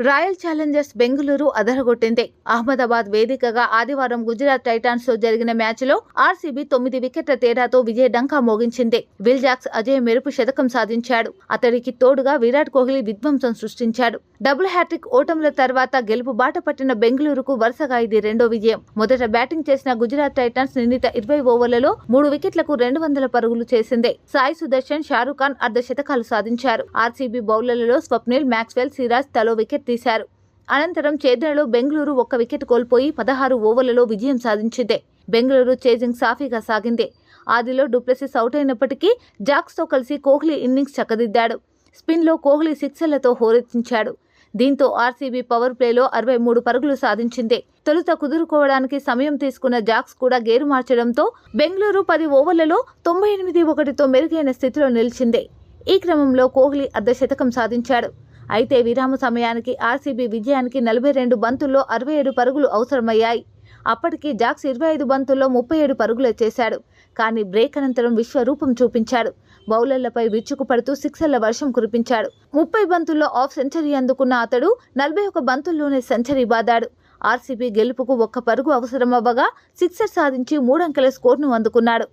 Royal Challengers Bengaluru అదరగొట్టింది. అహ్మదాబాద్ వేదికగా ఆదివారం గుజరాత్ టైటాన్స్తో జరిగిన మ్యాచ్లో ఆర్సీబీ తొమ్మిది వికెట్ల తేడాతో విజయ డంకా మోగించింది. విల్జాక్స్ అజయ్ మెరుపు శతకం సాధించాడు. అతడికి తోడుగా విరాట్ కోహ్లీ విధ్వంసం సృష్టించాడు. డబుల్ హ్యాట్రిక్ ఓటముల తర్వాత గెలుపు బాట పట్టిన బెంగళూరుకు వరుసగా ఇది రెండో విజయం. మొదట బ్యాటింగ్ చేసిన గుజరాత్ టైటాన్స్ నిర్ణీత ఇరవై ఓవర్లలో మూడు వికెట్లకు రెండు వందల పరుగులు చేసింది. సాయి సుదర్శన్ షారూఖ్ ఖాన్ అర్ధ శతకాలు సాధించారు. ఆర్సీబీ బౌలర్లలో స్వప్నిల్ మ్యాక్స్వెల్ సిరాజ్ తలో వికెట్ తీశారు. అనంతరం చేద్రలో బెంగళూరు ఒక్క వికెట్ కోల్పోయి పదహారు ఓవర్లలో విజయం సాధించింది. బెంగళూరు చేజింగ్ సాఫీగా సాగింది. ఆదిలో డూప్లెసిస్ అవుట్ అయినప్పటికీ జాక్స్తో కలిసి కోహ్లీ ఇన్నింగ్స్ చక్కదిద్దాడు. స్పిన్లో కోహ్లీ సిక్సర్లతో హోరెత్తించాడు. దీంతో ఆర్సీబీ పవర్ ప్లేలో అరవై మూడు పరుగులు సాధించింది. తొలుత కుదురుకోవడానికి సమయం తీసుకున్న జాక్స్ కూడా గేరు మార్చడంతో బెంగళూరు పది ఓవర్లలో తొంభై ఎనిమిది ఒకటితో మెరుగైన స్థితిలో నిలిచింది. ఈ క్రమంలో కోహ్లీ అర్ధశతకం సాధించాడు. అయితే విరామ సమయానికి ఆర్సీబీ విజయానికి నలభై రెండు బంతుల్లో అరవై ఏడు పరుగులు అవసరమయ్యాయి. అప్పటికి జాక్స్ ఇరవై ఐదు బంతుల్లో ముప్పై ఏడు పరుగులు చేశాడు. కానీ బ్రేక్ అనంతరం విశ్వరూపం చూపించాడు. బౌలర్లపై విరుచుకుపడుతూ సిక్సర్ల వర్షం కురిపించాడు. ముప్పై బంతుల్లో ఆఫ్ సెంచరీ అందుకున్న అతడు నలభై ఒక బంతుల్లోనే సెంచరీ బాదాడు. ఆర్సీబీ గెలుపుకు ఒక్క పరుగు అవసరమవ్వగా సిక్సర్ సాధించి మూడంకెల స్కోర్ను అందుకున్నాడు.